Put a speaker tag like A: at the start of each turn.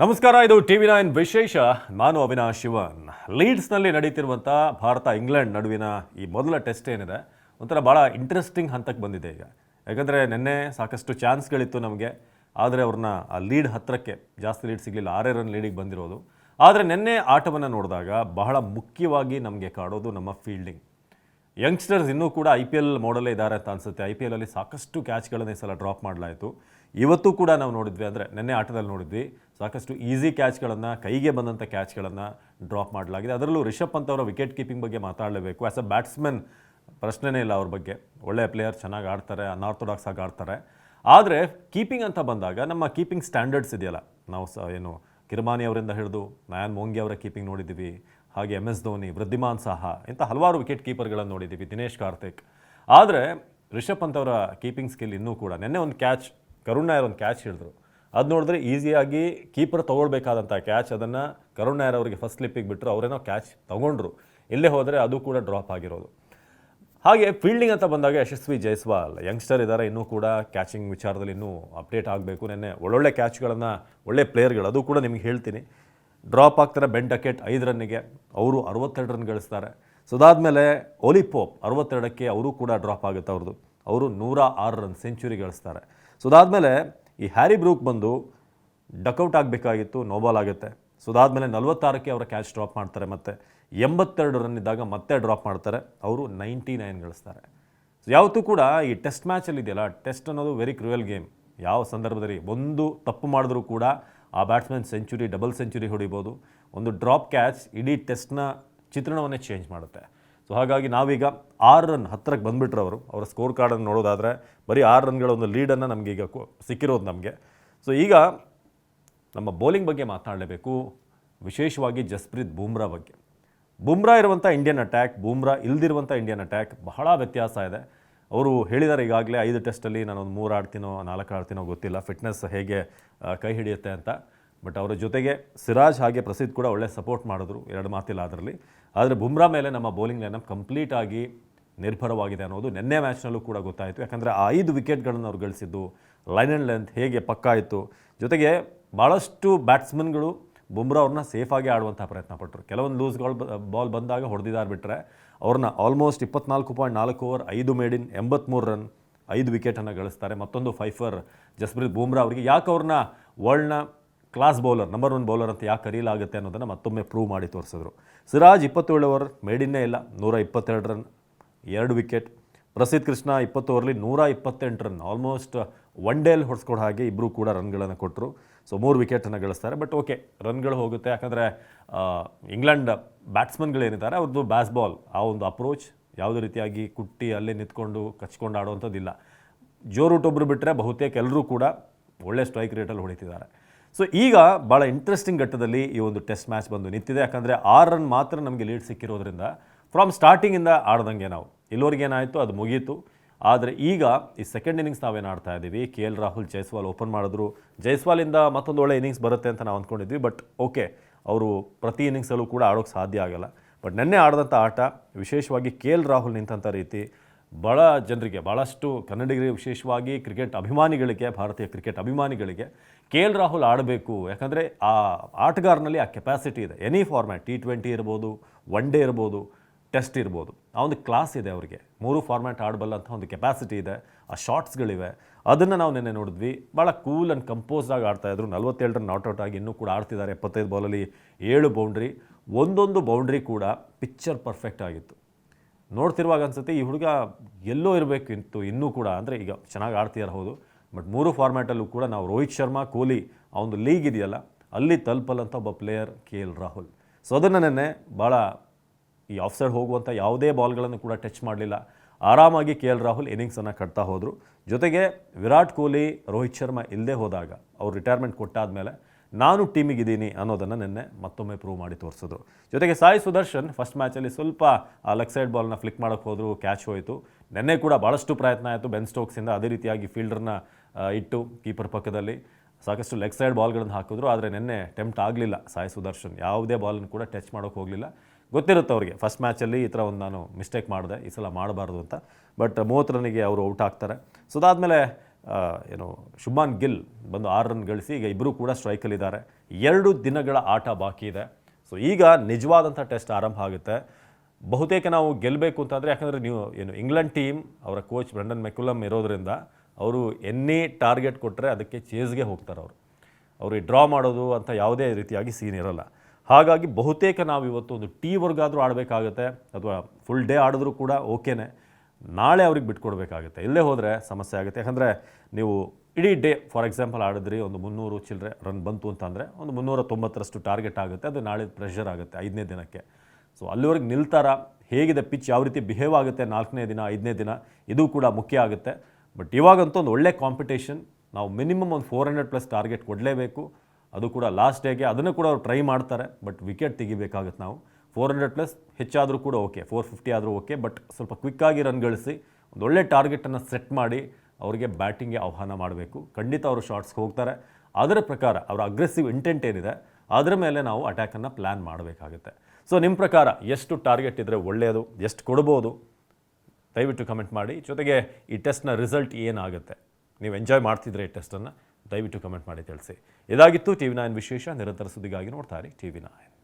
A: ನಮಸ್ಕಾರ, ಇದು T V nine ವಿಶೇಷ. ನಾನು ಅವಿನಾಶ್ ಶಿವನ್. ಲೀಡ್ಸ್ನಲ್ಲಿ ನಡೀತಿರುವಂಥ ಭಾರತ ಇಂಗ್ಲೆಂಡ್ ನಡುವಿನ ಈ ಮೊದಲ ಟೆಸ್ಟ್ ಏನಿದೆ, ಒಂಥರ ಭಾಳ ಇಂಟ್ರೆಸ್ಟಿಂಗ್ ಹಂತಕ್ಕೆ ಬಂದಿದೆ ಈಗ. ಯಾಕಂದರೆ ನಿನ್ನೆ ಸಾಕಷ್ಟು ಚಾನ್ಸ್ಗಳಿತ್ತು ನಮಗೆ, ಆದರೆ ಅವ್ರನ್ನ ಆ ಲೀಡ್ ಹತ್ತಿರಕ್ಕೆ ಜಾಸ್ತಿ ಲೀಡ್ ಸಿಗಲಿಲ್ಲ, ಆರೇ ರನ್ ಲೀಡಿಗೆ ಬಂದಿರೋದು. ಆದರೆ ನಿನ್ನೆ ಆಟವನ್ನು ನೋಡಿದಾಗ ಬಹಳ ಮುಖ್ಯವಾಗಿ ನಮಗೆ ಕಾಡೋದು ನಮ್ಮ ಫೀಲ್ಡಿಂಗ್ ಯಂಗ್ಸ್ಟರ್ಸ್ ಇನ್ನೂ ಕೂಡ ಐ ಪಿ ಎಲ್ ಮೋಡಲ್ಲೇ ಇದ್ದಾರೆ ಅಂತ ಅನಿಸುತ್ತೆ. ಐ ಪಿ ಎಲ್ ಅಲ್ಲಿ ಸಾಕಷ್ಟು ಕ್ಯಾಚ್ಗಳನ್ನು ಈ ಸಲ ಡ್ರಾಪ್ ಮಾಡಲಾಯಿತು. ಇವತ್ತು ಕೂಡ ನಾವು ನೋಡಿದ್ವಿ, ಅಂದರೆ ನಿನ್ನೆ ಆಟದಲ್ಲಿ ನೋಡಿದ್ವಿ. ಸಾಕಷ್ಟು ಈಸಿ ಕ್ಯಾಚ್ಗಳನ್ನು, ಕೈಗೆ ಬಂದಂಥ ಕ್ಯಾಚ್ಗಳನ್ನು ಡ್ರಾಪ್ ಮಾಡಲಾಗಿದೆ. ಅದರಲ್ಲೂ ರಿಷಬ್ ಪಂತ್ ಅವರ ವಿಕೆಟ್ ಕೀಪಿಂಗ್ ಬಗ್ಗೆ ಮಾತಾಡಲೇಬೇಕು. ಆ್ಯಸ್ ಅ ಬ್ಯಾಟ್ಸ್ಮನ್ ಪ್ರಶ್ನೆನೇ ಇಲ್ಲ ಅವ್ರ ಬಗ್ಗೆ. ಒಳ್ಳೆಯ ಪ್ಲೇಯರ್ ಚೆನ್ನಾಗಿ ಆಡ್ತಾರೆ ಅನಾರ್ಥೋಡಾಕ್ಸ್ ಆಗಿ ಆಡ್ತಾರೆ. ಆದರೆ ಕೀಪಿಂಗ್ ಅಂತ ಬಂದಾಗ ನಮ್ಮ ಕೀಪಿಂಗ್ ಸ್ಟ್ಯಾಂಡರ್ಡ್ಸ್ ಇದೆಯಲ್ಲ. ನಾವು ಸ, ಏನು, ಕಿರ್ಮಾನಿ ಅವರಿಂದ ಹಿಡಿದು, ನಯನ್ ಮೋಂಗಿ ಅವರ ಕೀಪಿಂಗ್ ನೋಡಿದ್ದೀವಿ ಹಾಗೆ ಎಂ ಎಸ್ ಧೋನಿ, ವೃದ್ಧಿಮಾನ್ ಸಹ, ಇಂಥ ಹಲವಾರು ವಿಕೆಟ್ ಕೀಪರ್ಗಳನ್ನು ನೋಡಿದ್ದೀವಿ ದಿನೇಶ್ ಕಾರ್ತಿಕ್. ಆದರೆ, ರಿಷಬ್ ಪಂತ್ ಅವರ ಕೀಪಿಂಗ್ ಸ್ಕಿಲ್ ಇನ್ನೂ ಕೂಡ, ನಿನ್ನೆ ಒಂದು ಕ್ಯಾಚ್ ಕರುಣ್ ನಾಯರ್ ಒಂದು ಕ್ಯಾಚ್ ಹಿಡಿದ್ರು. ಅದು ನೋಡಿದ್ರೆ ಈಸಿಯಾಗಿ ಕೀಪರ್ ತೊಗೊಳ್ಬೇಕಾದಂಥ ಕ್ಯಾಚ್ ಅದನ್ನು ಕರುಣ್ ನಾಯರ್ ಅವರಿಗೆ ಫಸ್ಟ್ ಸ್ಲಿಪ್ಪಿಗೆ ಬಿಟ್ಟರು ಅವರೇನೋ ಕ್ಯಾಚ್ ತೊಗೊಂಡ್ರು. ಇಲ್ಲೇ ಹೋದರೆ ಅದು ಕೂಡ ಡ್ರಾಪ್ ಆಗಿರೋದು. ಹಾಗೆ ಫೀಲ್ಡಿಂಗ್ ಅಂತ ಬಂದಾಗ ಯಶಸ್ವಿ ಜೈಸ್ವಾಲ್ ಯಂಗ್ಸ್ಟರ್ ಇದ್ದಾರೆ ಇನ್ನೂ ಕೂಡ ಕ್ಯಾಚಿಂಗ್ ವಿಚಾರದಲ್ಲಿ ಇನ್ನೂ ಅಪ್ಡೇಟ್ ಆಗಬೇಕು. ನೆನ್ನೆ ಒಳ್ಳೊಳ್ಳೆ ಕ್ಯಾಚ್ಗಳನ್ನು ಒಳ್ಳೆ ಪ್ಲೇಯರ್ಗಳು ಅದು ಕೂಡ ನಿಮಗೆ ಹೇಳ್ತೀನಿ. ಡ್ರಾಪ್ ಆಗ್ತಾರೆ ಬೆನ್ ಡಕೆಟ್ ಐದು ರನ್ನಿಗೆ ಅವರು ಅರವತ್ತೆರಡು ರನ್ ಗಳಿಸ್ತಾರೆ. ಸೊ ಅದಾದಮೇಲೆ ಒಲಿಪೋಪ್ ಅರವತ್ತೆರಡಕ್ಕೆ ಅವರು ಕೂಡ ಡ್ರಾಪ್ ಆಗುತ್ತೆ ಅವ್ರದ್ದು ಅವರು ನೂರ ಆರು ರನ್ ಸೆಂಚುರಿ ಗಳಿಸ್ತಾರೆ. ಸೊ ಅದಾದಮೇಲೆ ಈ ಹ್ಯಾರಿ ಬ್ರೂಕ್ ಬಂದು ಡಕೌಟ್ ಆಗಬೇಕಾಗಿತ್ತು, ನೋಬಾಲ್ ಆಗುತ್ತೆ. ಸೊ ಅದಾದಮೇಲೆ ನಲವತ್ತಾರಕ್ಕೆ ಅವರ ಕ್ಯಾಚ್ ಡ್ರಾಪ್ ಮಾಡ್ತಾರೆ ಮತ್ತೆ. ಎಂಬತ್ತೆರಡು ರನ್ ಇದ್ದಾಗ ಮತ್ತೆ ಡ್ರಾಪ್ ಮಾಡ್ತಾರೆ. ಅವರು ನೈಂಟಿ ನೈನ್ ಗಳಿಸ್ತಾರೆ. ಸೊ ಯಾವತ್ತೂ ಕೂಡ ಈ ಟೆಸ್ಟ್ ಮ್ಯಾಚಲ್ಲಿ ಇದೆಯಲ್ಲ, ಟೆಸ್ಟ್ ಅನ್ನೋದು ವೆರಿ ಕ್ರೂಯಲ್ ಗೇಮ್ ಯಾವ ಸಂದರ್ಭದಲ್ಲಿ ಒಂದು ತಪ್ಪು ಮಾಡಿದ್ರೂ ಕೂಡ ಆ ಬ್ಯಾಟ್ಸ್ಮನ್ ಸೆಂಚುರಿ ಡಬಲ್ ಸೆಂಚುರಿ ಹೊಡಿಬೋದು. ಒಂದು ಡ್ರಾಪ್ ಕ್ಯಾಚ್ ಇಡೀ ಟೆಸ್ಟ್ನ ಚಿತ್ರಣವನ್ನೇ ಚೇಂಜ್ ಮಾಡುತ್ತೆ. ಸೊ ಹಾಗಾಗಿ ನಾವೀಗ ಆರು ರನ್ ಹತ್ತಿರಕ್ಕೆ ಬಂದುಬಿಟ್ರು ಅವರು ಅವರ ಸ್ಕೋರ್ ಕಾರ್ಡನ್ನು ನೋಡೋದಾದರೆ ಬರೀ ಆರು ರನ್ಗಳ ಒಂದು ಲೀಡನ್ನು ನಮಗೀಗ ಸಿಕ್ಕಿರೋದು ನಮಗೆ. ಸೊ ಈಗ ನಮ್ಮ ಬೌಲಿಂಗ್ ಬಗ್ಗೆ ಮಾತನಾಡಲೇಬೇಕು. ವಿಶೇಷವಾಗಿ ಜಸ್ಪ್ರೀತ್ ಬೂಮ್ರಾ ಬಗ್ಗೆ. ಬೂಮ್ರಾ ಇರುವಂಥ ಇಂಡಿಯನ್ ಅಟ್ಯಾಕ್ ಬೂಮ್ರಾ ಇಲ್ದಿರುವಂಥ ಇಂಡಿಯನ್ ಅಟ್ಯಾಕ್ ಬಹಳ ವ್ಯತ್ಯಾಸ ಇದೆ. ಅವರು ಹೇಳಿದ್ದಾರೆ ಈಗಾಗಲೇ ಐದು ಟೆಸ್ಟಲ್ಲಿ ನಾನೊಂದು ಮೂರು ಆಡ್ತೀನೋ, ನಾಲ್ಕು ಆಡ್ತೀನೋ ಗೊತ್ತಿಲ್ಲ. ಫಿಟ್ನೆಸ್ ಹೇಗೆ ಕೈ ಹಿಡಿಯುತ್ತೆ ಅಂತ. ಬಟ್ ಅವರ ಜೊತೆಗೆ ಸಿರಾಜ್ ಹಾಗೆ ಪ್ರಸಿದ್ಧ ಕೂಡ ಒಳ್ಳೆ ಸಪೋರ್ಟ್ ಮಾಡಿದ್ರು ಎರಡು ಮಾತಿಲ್ಲ ಅದರಲ್ಲಿ. ಆದರೆ ಬುಮ್ರಾ ಮೇಲೆ ನಮ್ಮ ಬೌಲಿಂಗ್ ಲೈನಪ್ ಕಂಪ್ಲೀಟ್ ಆಗಿ ನಿರ್ಭರವಾಗಿದೆ ಅನ್ನೋದು ನಿನ್ನೆ ಮ್ಯಾಚ್ನಲ್ಲೂ ಕೂಡ ಗೊತ್ತಾಯಿತು. ಯಾಕಂದರೆ ಆ ಐದು ವಿಕೆಟ್ಗಳನ್ನು ಅವ್ರು ಗಳಿಸಿದ್ದು ಲೈನ್ ಆ್ಯಂಡ್ ಲೆಂತ್ ಹೇಗೆ ಪಕ್ಕ ಆಯಿತು ಜೊತೆಗೆ ಭಾಳಷ್ಟು ಬ್ಯಾಟ್ಸ್ಮನ್ಗಳು ಬುಮ್ರಾ ಅವ್ರನ್ನ ಸೇಫಾಗಿ ಆಡುವಂಥ ಪ್ರಯತ್ನ ಪಟ್ಟರು ಕೆಲವೊಂದು ಲೂಸ್ಗಳು ಬಾಲ್ ಬಂದಾಗ ಹೊಡೆದಿದ್ದಾರೆ ಬಿಟ್ಟರೆ ಅವ್ರನ್ನ ಆಲ್ಮೋಸ್ಟ್ ಇಪ್ಪತ್ನಾಲ್ಕು ಪಾಯಿಂಟ್ ನಾಲ್ಕು ಓವರ್ ಐದು ಮೇಡಿನ್ ಎಂಬತ್ತ್ಮೂರು ರನ್ ಐದು ವಿಕೆಟನ್ನು ಗಳಿಸ್ತಾರೆ. ಮತ್ತೊಂದು ಫೈಫರ್ ಜಸ್ಪ್ರೀತ್ ಬೂಮ್ರಾ ಅವರಿಗೆ ಯಾಕೆ ಅವ್ರನ್ನ ವರ್ಲ್ಡ್ನ class bowler number one bowler ಅಂತ ಯಾಕೆ ಕರೀಲಾಗುತ್ತೆ ಅನ್ನೋದನ್ನು ಮತ್ತೊಮ್ಮೆ ಪ್ರೂವ್ ಮಾಡಿ ತೋರಿಸಿದ್ರು. ಸಿರಾಜ್ ಇಪ್ಪತ್ತೇಳು ಓವರ್ ಮೇಡಿನ್ನೇ ಇಲ್ಲ, ನೂರ ಇಪ್ಪತ್ತೆರಡು ರನ್ ಎರಡು ವಿಕೆಟ್ ಪ್ರಸಿದ್ಧ ಕೃಷ್ಣ ಇಪ್ಪತ್ತು ಓವರ್ಲಿ ನೂರ ಇಪ್ಪತ್ತೆಂಟು ರನ್ ಆಲ್ಮೋಸ್ಟ್ ಒನ್ ಡೇಲಿ ಹೊಡ್ಸ್ಕೊಡೋ ಹಾಗೆ ಇಬ್ಬರು ಕೂಡ ರನ್ಗಳನ್ನು ಕೊಟ್ಟರು ಸೊ ಮೂರು ವಿಕೆಟನ್ನು ಗಳಿಸ್ತಾರೆ ಬಟ್ ಓಕೆ ರನ್ಗಳು ಹೋಗುತ್ತೆ. ಯಾಕಂದರೆ ಇಂಗ್ಲೆಂಡ್ ಬ್ಯಾಟ್ಸ್ಮನ್ಗಳೇನಿದ್ದಾರೆ ಅವ್ರದ್ದು ಬ್ಯಾಸ್ ಬಾಲ್ ಆ ಒಂದು ಅಪ್ರೋಚ್ ಯಾವುದೇ ರೀತಿಯಾಗಿ ಕುಟ್ಟಿ ಅಲ್ಲೇ ನಿಂತ್ಕೊಂಡು ಕಚ್ಕೊಂಡು ಆಡುವಂಥದ್ದಿಲ್ಲ. ಜೋರೂಟ್ ಒಬ್ರು ಬಿಟ್ಟರೆ ಬಹುತೇಕ ಎಲ್ಲರೂ ಕೂಡ ಒಳ್ಳೆ ಸ್ಟ್ರೈಕ್ ರೇಟಲ್ಲಿ ಹೊಡಿತಿದ್ದಾರೆ. ಸೊ ಈಗ ಭಾಳ ಇಂಟ್ರೆಸ್ಟಿಂಗ್ ಘಟ್ಟದಲ್ಲಿ ಈ ಒಂದು ಟೆಸ್ಟ್ ಮ್ಯಾಚ್ ಬಂದು ನಿಂತಿದೆ. ಯಾಕಂದರೆ ಆರು ರನ್ ಮಾತ್ರ ನಮಗೆ ಲೀಡ್ ಸಿಕ್ಕಿರೋದ್ರಿಂದ ಫ್ರಮ್ ಸ್ಟಾರ್ಟಿಂಗಿಂದ ಆಡ್ದಂಗೆ ನಾವು. ಇಲ್ಲಿವರೆಗೆ ಏನಾಯಿತು? ಅದು ಮುಗೀತು. ಆದರೆ ಈಗ ಈ ಸೆಕೆಂಡ್ ಇನ್ನಿಂಗ್ಸ್ ನಾವೇನು ಆಡ್ತಾ ಇದ್ದೀವಿ? K L Rahul Jaiswal open ಮಾಡಿದ್ರು. ಜೈಸ್ವಾಲಿಂದ ಮತ್ತೊಂದು ಒಳ್ಳೆ ಇನ್ನಿಂಗ್ಸ್ ಬರುತ್ತೆ ಅಂತ ನಾವು ಅಂದ್ಕೊಂಡಿದ್ವಿ. ಬಟ್ ಓಕೆ ಅವರು ಪ್ರತಿ ಇನ್ನಿಂಗ್ಸಲ್ಲೂ ಕೂಡ ಆಡೋಕ್ಕೆ ಸಾಧ್ಯ ಆಗಲ್ಲ. ಬಟ್ ನೆನ್ನೆ ಆಡಿದಂಥ ಆಟ, ವಿಶೇಷವಾಗಿ ಕೆ ಎಲ್ ರಾಹುಲ್ ನಿಂತಹ ರೀತಿ ಭಾಳ ಜನರಿಗೆ ಭಾಳಷ್ಟು ಕನ್ನಡಿಗರಿಗೆ, ವಿಶೇಷವಾಗಿ ಕ್ರಿಕೆಟ್ ಅಭಿಮಾನಿಗಳಿಗೆ, ಭಾರತೀಯ ಕ್ರಿಕೆಟ್ ಅಭಿಮಾನಿಗಳಿಗೆ ಕೆ ಎಲ್ ರಾಹುಲ್ ಆಡಬೇಕು. ಯಾಕಂದರೆ ಆ ಆಟಗಾರನಲ್ಲಿ ಆ ಕೆಪಾಸಿಟಿ ಇದೆ. ಎನಿ ಫಾರ್ಮ್ಯಾಟ್ ಟಿ ಟ್ವೆಂಟಿ ಇರ್ಬೋದು ಒನ್ ಡೇ ಇರ್ಬೋದು ಟೆಸ್ಟ್ ಇರ್ಬೋದು. ಆ ಒಂದು ಕ್ಲಾಸ್ ಇದೆ ಅವರಿಗೆ. ಮೂರು ಫಾರ್ಮ್ಯಾಟ್ ಆಡಬಲ್ಲಂಥ ಒಂದು ಕೆಪಾಸಿಟಿ ಇದೆ. ಆ ಶಾರ್ಟ್ಸ್ಗಳಿವೆ ಅದನ್ನು ನಾವು ನಿನ್ನೆ ನೋಡಿದ್ವಿ. ಭಾಳ ಕೂಲ್ ಆ್ಯಂಡ್ ಕಂಪೋಸ್ಡ್ ಆಗಿ ಆಡ್ತಾ ಇದ್ರು. ನಲ್ವತ್ತೇಳು ರನ್ ಔಟ್ ಆಗಿ ಇನ್ನೂ ಕೂಡ ಆಡ್ತಿದ್ದಾರೆ. ಎಪ್ಪತ್ತೈದು ಬಾಲಲ್ಲಿ ಏಳು ಬೌಂಡ್ರಿ ಒಂದೊಂದು ಬೌಂಡ್ರಿ ಕೂಡ ಪಿಕ್ಚರ್ ಪರ್ಫೆಕ್ಟ್ ಆಗಿತ್ತು. ನೋಡ್ತಿರುವಾಗ ಅನ್ಸುತ್ತೆ, ಈ ಹುಡುಗ ಎಲ್ಲೋ ಇರಬೇಕಿತ್ತು ಇನ್ನೂ ಕೂಡ. ಅಂದರೆ ಈಗ ಚೆನ್ನಾಗಿ ಆಡ್ತಿದ್ದಾರೆ ಹೌದು. ಬಟ್ ಮೂರು ಫಾರ್ಮ್ಯಾಟಲ್ಲೂ ಕೂಡ ನಾವು ರೋಹಿತ್ ಶರ್ಮಾ, ಕೊಹ್ಲಿ, ಆ ಒಂದು ಲೀಗ್ ಇದೆಯಲ್ಲ, ಅಲ್ಲಿ ತಲುಪಲ್ಲಂಥ ಒಬ್ಬ player K L Rahul. So ಅದನ್ನು ನೆನ್ನೆ ಭಾಳ ಈ ಆಫ್ ಸೈಡ್ ಹೋಗುವಂಥ ಯಾವುದೇ ಬಾಲ್ಗಳನ್ನು ಕೂಡ ಟಚ್ ಮಾಡಲಿಲ್ಲ. ಆರಾಮಾಗಿ ಕೆ ಎಲ್ ರಾಹುಲ್ ಇನ್ನಿಂಗ್ಸನ್ನು ಕಟ್ತಾ ಹೋದರು. ಜೊತೆಗೆ ವಿರಾಟ್ ಕೊಹ್ಲಿ, ರೋಹಿತ್ ಶರ್ಮಾ ಇಲ್ಲದೆ ಹೋದಾಗ ಅವ್ರು ರಿಟೈರ್ಮೆಂಟ್ ಕೊಟ್ಟಾದಮೇಲೆ ನಾನು ಟೀಮಿಗಿದ್ದೀನಿ ಅನ್ನೋದನ್ನು ನಿನ್ನೆ ಮತ್ತೊಮ್ಮೆ ಪ್ರೂವ್ ಮಾಡಿ ತೋರಿಸಿದ್ರು. ಜೊತೆಗೆ ಸಾಯಿ ಸುದರ್ಶನ್ ಫಸ್ಟ್ ಮ್ಯಾಚಲ್ಲಿ ಸ್ವಲ್ಪ ಆ ಲೆಗ್ ಸೈಡ್ ಬಾಲ್ನ ಫ್ಲಿಕ್ ಮಾಡೋಕ್ಕೆ ಹೋದರು ಕ್ಯಾಚ್ ಹೋಯಿತು. ನೆನ್ನೆ ಕೂಡ ಭಾಳಷ್ಟು ಪ್ರಯತ್ನ ಆಯಿತು. ಬೆನ್ ಸ್ಟೋಕ್ಸಿಂದ ಅದೇ ರೀತಿಯಾಗಿ ಫೀಲ್ಡರ್ನ ಇಟ್ಟು ಕೀಪರ್ ಪಕ್ಕದಲ್ಲಿ ಸಾಕಷ್ಟು ಲೆಗ್ ಸೈಡ್ ಬಾಲ್ಗಳನ್ನು ಹಾಕಿದ್ರು, ಆದರೆ ನಿನ್ನೆ ಅಟೆಂಪ್ಟ್ ಆಗಲಿಲ್ಲ ಸಾಯಿ ಸುದರ್ಶನ್. ಯಾವುದೇ ಬಾಲನ್ನು ಕೂಡ ಟಚ್ ಮಾಡೋಕೆ ಹೋಗಲಿಲ್ಲ. ಗೊತ್ತಿರುತ್ತೆ ಅವರಿಗೆ ಫಸ್ಟ್ ಮ್ಯಾಚಲ್ಲಿ ಈ ಥರ ಒಂದು ನಾನು ಮಿಸ್ಟೇಕ್ ಮಾಡಿದೆ, ಈ ಸಲ ಮಾಡಬಾರ್ದು ಅಂತ. ಬಟ್ ಮೂವತ್ತು ರನ್ನಿಗೆ ಅವರು ಔಟ್ ಆಗ್ತಾರೆ. ಸೊ ಅದಾದಮೇಲೆ ಏನು, ಶುಭಾನ್ ಗಿಲ್ ಬಂದು ಆರು ರನ್ ಗಳಿಸಿ ಈಗ ಇಬ್ಬರೂ ಕೂಡ ಸ್ಟ್ರೈಕಲ್ಲಿದ್ದಾರೆ ಎರಡು ದಿನಗಳ ಆಟ ಬಾಕಿ ಇದೆ. ಸೊ ಈಗ ನಿಜವಾದಂಥ ಟೆಸ್ಟ್ ಆರಂಭ ಆಗುತ್ತೆ. ಬಹುತೇಕ ನಾವು ಗೆಲ್ಲಬೇಕು ಅಂತಂದರೆ ಯಾಕಂದರೆ ನೀವು ಏನು ಇಂಗ್ಲೆಂಡ್ ಟೀಮ್ ಅವರ ಕೋಚ್ ಬ್ರೆಂಡನ್ ಮೆಕುಲಮ್ ಇರೋದ್ರಿಂದ ಅವರು ಎನ್ನೇ ಟಾರ್ಗೆಟ್ ಕೊಟ್ಟರೆ ಅದಕ್ಕೆ ಚೇಸ್ಗೆ ಹೋಗ್ತಾರೆ ಅವರು. ಅವರು ಡ್ರಾ ಮಾಡೋದು ಅಂತ ಯಾವುದೇ ರೀತಿಯಾಗಿ ಸೀನ್ ಇರಲ್ಲ. ಹಾಗಾಗಿ ಬಹುತೇಕ ನಾವು ಇವತ್ತು ಒಂದು ಟೀ ವರ್ಗಾದರೂ ಆಡಬೇಕಾಗತ್ತೆ, ಅಥವಾ ಫುಲ್ ಡೇ ಆಡಿದ್ರೂ ಕೂಡ ಓಕೆನೇ. ನಾಳೆ ಅವ್ರಿಗೆ ಬಿಟ್ಕೊಡ್ಬೇಕಾಗುತ್ತೆ. ಇಲ್ಲೇ ಹೋದರೆ ಸಮಸ್ಯೆ ಆಗುತ್ತೆ. ಯಾಕಂದರೆ ನೀವು ಇಡೀ ಡೇ ಫಾರ್ ಎಕ್ಸಾಂಪಲ್ ಆಡಿದ್ರಿ, ಒಂದು ಮುನ್ನೂರು ಚಿಲ್ಲರೆ ರನ್ ಬಂತು ಅಂತಂದರೆ ಒಂದು ಮುನ್ನೂರ ತೊಂಬತ್ತರಷ್ಟು ಟಾರ್ಗೆಟ್ ಆಗುತ್ತೆ. ಅದು ನಾಳೆ ಪ್ರೆಷರ್ ಆಗುತ್ತೆ ಐದನೇ ದಿನಕ್ಕೆ. ಸೊ ಅಲ್ಲಿವರೆಗೆ ನಿಲ್ತಾರ. ಹೇಗಿದೆ ಪಿಚ್ ಯಾವ ರೀತಿ ಬಿಹೇವ್ ಆಗುತ್ತೆ ನಾಲ್ಕನೇ ದಿನ, ಐದನೇ ದಿನ? ಇದು ಕೂಡ ಮುಖ್ಯ ಆಗುತ್ತೆ. ಬಟ್ ಇವಾಗಂತೂ ಒಂದು ಒಳ್ಳೆ ಕಾಂಪಿಟೇಷನ್ ನಾವು ಮಿನಿಮಮ್ ಒಂದು ಫೋರ್ ಹಂಡ್ರೆಡ್ ಪ್ಲಸ್ ಟಾರ್ಗೆಟ್ ಕೊಡಲೇಬೇಕು. ಅದು ಕೂಡ ಲಾಸ್ಟ್ ಡೇಗೆ ಅದನ್ನು ಕೂಡ ಅವ್ರು ಟ್ರೈ ಮಾಡ್ತಾರೆ. ಬಟ್ ವಿಕೆಟ್ ತೆಗಿಬೇಕಾಗುತ್ತೆ ನಾವು. ಫೋರ್ ಹಂಡ್ರೆಡ್ ಪ್ಲಸ್ ಹೆಚ್ಚಾದರೂ ಕೂಡ ಓಕೆ ಫೋರ್ ಫಿಫ್ಟಿ ಆದರೂ ಓಕೆ ಬಟ್ ಸ್ವಲ್ಪ ಕ್ವಿಕ್ಕಾಗಿ ರನ್ ಗಳಿಸಿ ಒಂದು ಒಳ್ಳೆ ಟಾರ್ಗೆಟನ್ನು ಸೆಟ್ ಮಾಡಿ ಅವರಿಗೆ ಬ್ಯಾಟಿಂಗ್ಗೆ ಆಹ್ವಾನ ಮಾಡಬೇಕು. ಖಂಡಿತ ಅವರು ಶಾರ್ಟ್ಸ್ಗೆ ಹೋಗ್ತಾರೆ. ಅದರ ಪ್ರಕಾರ ಅವರ ಅಗ್ರೆಸಿವ್ ಇಂಟೆಂಟ್ ಏನಿದೆ, ಅದರ ಮೇಲೆ ನಾವು ಅಟ್ಯಾಕನ್ನು ಪ್ಲ್ಯಾನ್ ಮಾಡಬೇಕಾಗುತ್ತೆ. ಸೊ ನಿಮ್ಮ ಪ್ರಕಾರ ಎಷ್ಟು ಟಾರ್ಗೆಟ್ ಇದ್ದರೆ ಒಳ್ಳೆಯದು? ಎಷ್ಟು ಕೊಡ್ಬೋದು? ದಯವಿಟ್ಟು ಕಮೆಂಟ್ ಮಾಡಿ. ಜೊತೆಗೆ ಈ ಟೆಸ್ಟ್ನ ರಿಸಲ್ಟ್ ಏನಾಗುತ್ತೆ? ನೀವು ಎಂಜಾಯ್ ಮಾಡ್ತಿದ್ರೆ ಈ ಟೆಸ್ಟನ್ನು ದಯವಿಟ್ಟು ಕಮೆಂಟ್ ಮಾಡಿ, ತಿಳಿಸಿ. ಇದಾಗಿತ್ತು ಟಿ ವಿ ನೈನ್ ವಿಶೇಷ. ನಿರಂತರ ಸುದ್ದಿಗಾಗಿ ನೋಡ್ತಾ ಇರಿ ಟಿ ವಿ ನೈನ್.